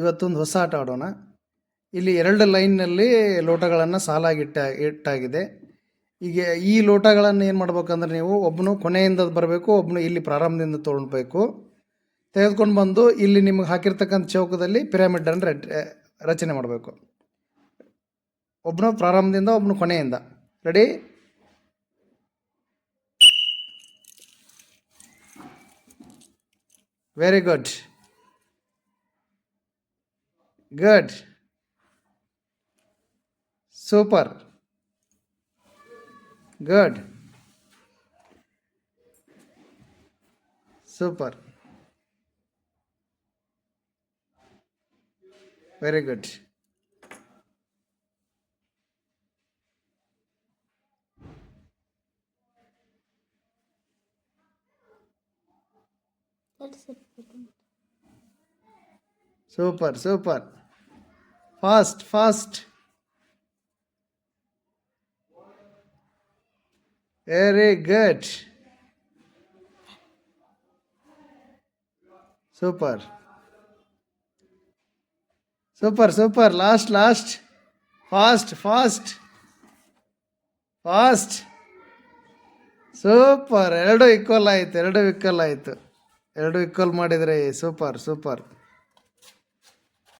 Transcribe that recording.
ಇವತ್ತೊಂದು ಹೊಸ ಆಟ ಆಡೋಣ ಇಲ್ಲಿ ಎರಡು ಲೈನ್ನಲ್ಲಿ ಲೋಟಗಳನ್ನು ಸಾಲಾಗಿಟ್ಟ ಇಟ್ಟಾಗಿದೆ ಈಗ ಈ ಲೋಟಗಳನ್ನು ಏನು ಮಾಡ್ಬೇಕಂದ್ರೆ ನೀವು ಒಬ್ಬನು ಕೊನೆಯಿಂದ ಬರಬೇಕು ಒಬ್ಬನು ಇಲ್ಲಿ ಪ್ರಾರಂಭದಿಂದ ತೊಗೊಳ್ಬೇಕು ತೆಗೆದುಕೊಂಡು ಬಂದು ಇಲ್ಲಿ ನಿಮಗೆ ಹಾಕಿರ್ತಕ್ಕಂಥ ಚೌಕದಲ್ಲಿ ಪಿರಮಿಡನ್ನು ರಚನೆ ಮಾಡಬೇಕು ಒಬ್ಬನು ಪ್ರಾರಂಭದಿಂದ ಒಬ್ಬನು ಕೊನೆಯಿಂದ ready very good Good. Super. Good. Super. Very good. That's it. Super, super. Fast fast very good super super super last last fast fast fast super ಎರಡು ಈಕ್ವಲ್ ಆಯಿತು ಎರಡು ಈಕ್ವಲ್ ಆಯಿತು ಎರಡು ಈಕ್ವಲ್ ಮಾಡಿದರೆ ಸೂಪರ್ ಸೂಪರ್